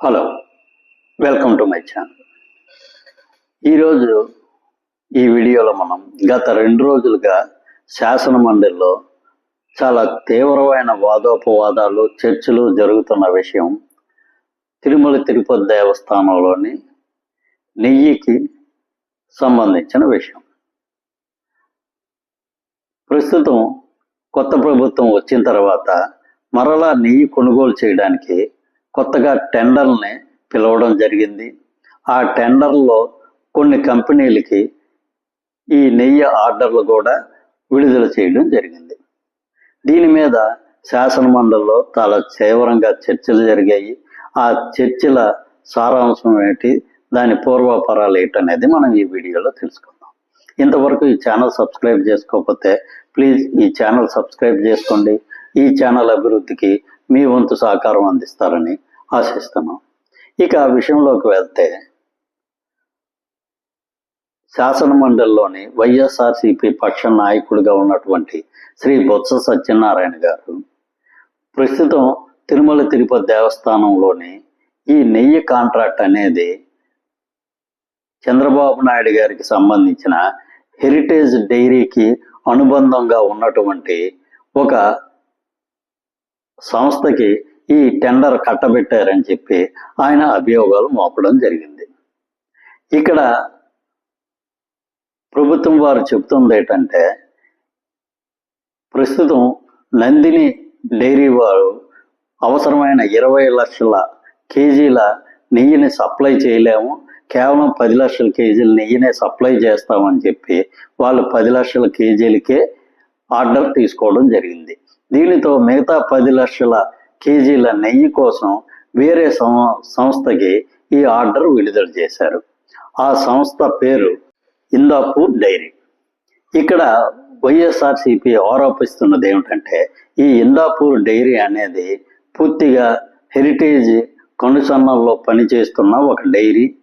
Hello welcome to my channel ఈరోజు ఈ వీడియోలో మనం గత రెండు రోజులుగా శాసన మండలిలో చాలా తీవ్రమైన వాదోపవాదాలు చర్చలు జరుగుతున్న విషయం తిరుమల తిరుపతి దేవస్థానంలోని నెయ్యికి సంబంధించిన విషయం. ప్రస్తుతం కొత్త ప్రభుత్వం వచ్చిన తర్వాత మరలా నెయ్యి కొనుగోలు చేయడానికి కొత్తగా టెండర్ని పిలవడం జరిగింది. ఆ టెండర్లో కొన్ని కంపెనీలకి ఈ నెయ్యి ఆర్డర్లు కూడా విడుదల చేయడం జరిగింది. దీని మీద శాసనమండలిలో చాలా తీవ్రంగా చర్చలు జరిగాయి. ఆ చర్చల సారాంశం ఏంటి దాని పూర్వాపరాలు ఏంటనేది మనం ఈ వీడియోలో తెలుసుకుందాం. ఇంతవరకు ఈ ఛానల్ సబ్స్క్రైబ్ చేసుకోకపోతే ప్లీజ్ ఈ ఛానల్ సబ్స్క్రైబ్ చేసుకోండి. ఈ ఛానల్ అభివృద్ధికి మీ వంతు సహకారం అందిస్తారని ఆశిస్తున్నాం. ఇక ఆ విషయంలోకి వెళ్తే శాసన మండలిలోని వైఎస్ఆర్సిపి పక్ష నాయకుడిగా ఉన్నటువంటి శ్రీ బొత్స సత్యనారాయణ గారు ప్రస్తుతం తిరుమల తిరుపతి దేవస్థానంలోని ఈ నెయ్యి కాంట్రాక్ట్ అనేది చంద్రబాబు నాయుడు గారికి సంబంధించిన హెరిటేజ్ డైరీకి అనుబంధంగా ఉన్నటువంటి ఒక సంస్థకి ఈ టెండర్ కట్టబెట్టారని చెప్పి ఆయన అభియోగాలు మోపడం జరిగింది. ఇక్కడ ప్రభుత్వం వారు చెప్తుంది ఏంటంటే ప్రస్తుతం నందిని డైరీ వారు అవసరమైన ఇరవై లక్షల కేజీల నెయ్యిని సప్లై చేయలేము. కేవలం పది లక్షల కేజీల నెయ్యినే సప్లై చేస్తామని చెప్పి వాళ్ళు పది లక్షల కేజీలకే ఆర్డర్ తీసుకోవడం జరిగింది. దీనితో మిగతా పది లక్షల కేజీల నెయ్యి కోసం వేరే సం- సంస్థకి ఈ ఆర్డర్ విడుదల చేశారు. ఆ సంస్థ పేరు ఇందాపూర్ డైరీ. ఇక్కడ వైఎస్ఆర్సిపి ఆరోపిస్తున్నది ఏమిటంటే ఈ ఇందాపూర్ డైరీ అనేది పూర్తిగా హెరిటేజ్ కనుసన్నల్లో పనిచేస్తున్న ఒక డైరీ.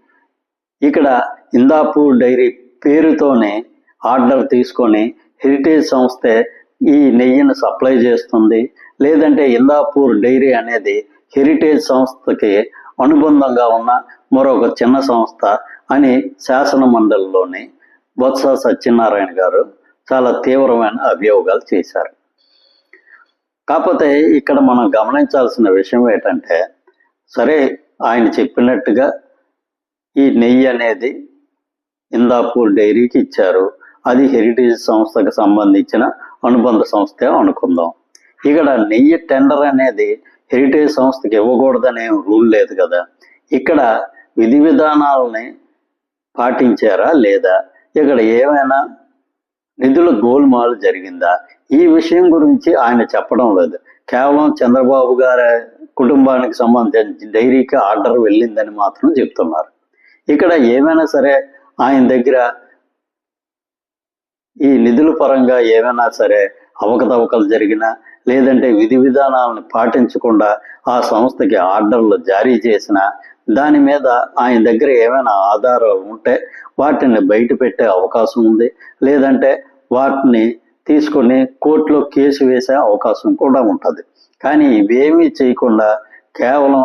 ఇక్కడ ఇందాపూర్ డైరీ పేరుతోనే ఆర్డర్ తీసుకొని హెరిటేజ్ సంస్థే ఈ నెయ్యిని సప్లై చేస్తుంది. లేదంటే ఇందాపూర్ డైరీ అనేది హెరిటేజ్ సంస్థకి అనుబంధంగా ఉన్న మరొక చిన్న సంస్థ అని శాసన మండలిలోని బొత్స సత్యనారాయణ గారు చాలా తీవ్రమైన అభియోగాలు చేశారు. కాకపోతే ఇక్కడ మనం గమనించాల్సిన విషయం ఏంటంటే సరే ఆయన చెప్పినట్టుగా ఈ నెయ్యి అనేది ఇందాపూర్ డైరీకి ఇచ్చారు అది హెరిటేజ్ సంస్థకు సంబంధించిన అనుబంధ సంస్థ అనుకుందాం. ఇక్కడ నెయ్యి టెండర్ అనేది హెరిటేజ్ సంస్థకి ఇవ్వకూడదనే రూల్ లేదు కదా. ఇక్కడ విధి విధానాలని పాటించారా లేదా? ఇక్కడ ఏమైనా నిధుల గోల్మాలు జరిగిందా? ఈ విషయం గురించి ఆయన చెప్పడం లేదు. కేవలం చంద్రబాబు గారి కుటుంబానికి సంబంధించిన డైరీకి ఆర్డర్ వెళ్ళిందని మాత్రం చెప్తున్నారు. ఇక్కడ ఏమైనా సరే ఆయన దగ్గర ఈ నిధుల పరంగా ఏమైనా సరే అవకతవకలు జరిగినా లేదంటే విధి విధానాలను పాటించకుండా ఆ సంస్థకి ఆర్డర్లు జారీ చేసిన దాని మీద ఆయన దగ్గర ఏమైనా ఆధారాలు ఉంటే వాటిని బయట పెట్టే అవకాశం ఉంది. లేదంటే వాటిని తీసుకొని కోర్టులో కేసు వేసే అవకాశం కూడా ఉంటుంది. కానీ ఇవేమీ చేయకుండా కేవలం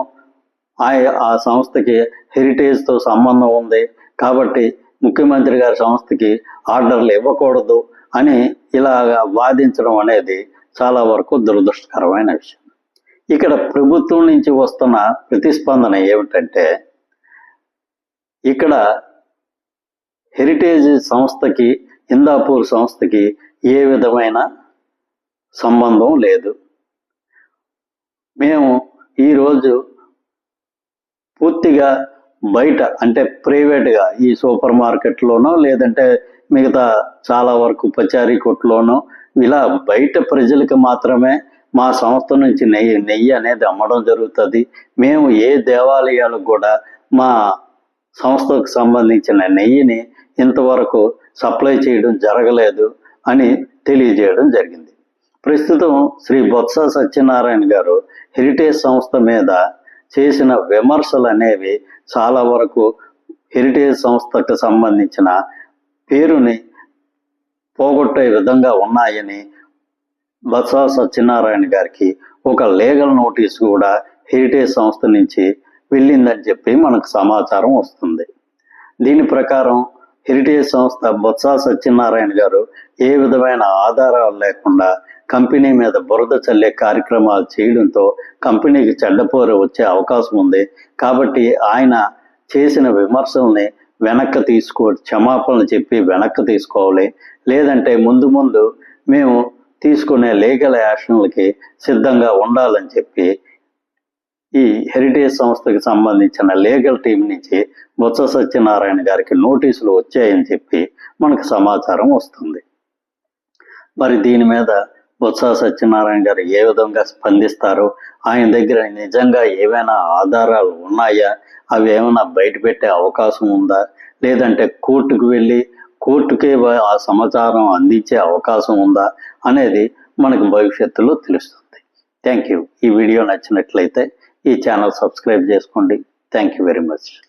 ఆ ఆ సంస్థకి హెరిటేజ్తో సంబంధం ఉంది. కాబట్టి ముఖ్యమంత్రి గారి సంస్థకి ఆర్డర్లు ఇవ్వకూడదు అని ఇలాగా వాదించడం అనేది చాలా వరకు దురదృష్టకరమైన విషయం. ఇక్కడ ప్రభుత్వం నుంచి వస్తున్న ప్రతిస్పందన ఏమిటంటే ఇక్కడ హెరిటేజ్ సంస్థకి ఇందాపూర్ సంస్థకి ఏ విధమైన సంబంధం లేదు. మేము ఈరోజు పూర్తిగా బయట అంటే ప్రైవేట్గా ఈ సూపర్ మార్కెట్లోనో లేదంటే మిగతా చాలా వరకు పచారీ కొట్లోనో ఇలా బయట ప్రజలకు మాత్రమే మా సంస్థ నుంచి నెయ్యి నెయ్యి అనేది అమ్మడం జరుగుతుంది. మేము ఏ దేవాలయాలకు కూడా మా సంస్థకు సంబంధించిన నెయ్యిని ఇంతవరకు సప్లై చేయడం జరగలేదు అని తెలియజేయడం జరిగింది. ప్రస్తుతం శ్రీ బొత్స సత్యనారాయణ గారు హెరిటేజ్ సంస్థ మీద చేసిన విమర్శలు అనేవి చాలా వరకు హెరిటేజ్ సంస్థకు సంబంధించిన పేరుని పోగొట్టే విధంగా ఉన్నాయని బత్సా సత్యనారాయణ గారికి ఒక లీగల్ నోటీస్ కూడా హెరిటేజ్ సంస్థ నుంచి వెళ్ళిందని చెప్పి మనకు సమాచారం వస్తుంది. దీని ప్రకారం హెరిటేజ్ సంస్థ బొత్స సత్యనారాయణ గారు ఏ విధమైన ఆధారాలు లేకుండా కంపెనీ మీద బురద చల్లే కార్యక్రమాలు చేయడంతో కంపెనీకి చెడ్డపోరు వచ్చే అవకాశం ఉంది. కాబట్టి ఆయన చేసిన విమర్శల్ని వెనక్కి తీసుకో క్షమాపణలు చెప్పి వెనక్కి తీసుకోవాలి. లేదంటే ముందు ముందు మేము తీసుకునే లీగల్ యాక్షన్లకి సిద్ధంగా ఉండాలని చెప్పి ఈ హెరిటేజ్ సంస్థకి సంబంధించిన లీగల్ టీం నుంచి బొత్స సత్యనారాయణ గారికి నోటీసులు వచ్చాయని చెప్పి మనకు సమాచారం వస్తుంది. మరి దీని మీద బొత్స సత్యనారాయణ గారు ఏ విధంగా స్పందిస్తారు ఆయన దగ్గర నిజంగా ఏవైనా ఆధారాలు ఉన్నాయా? అవి ఏమైనా బయట పెట్టే అవకాశం ఉందా? లేదంటే కోర్టుకు వెళ్ళి కోర్టుకే ఆ సమాచారం అందించే అవకాశం ఉందా అనేది మనకు భవిష్యత్తులో తెలుస్తుంది. థ్యాంక్ యూ ఈ వీడియో నచ్చినట్లయితే ఈ ఛానల్ సబ్స్క్రైబ్ చేసుకోండి. Thank you very much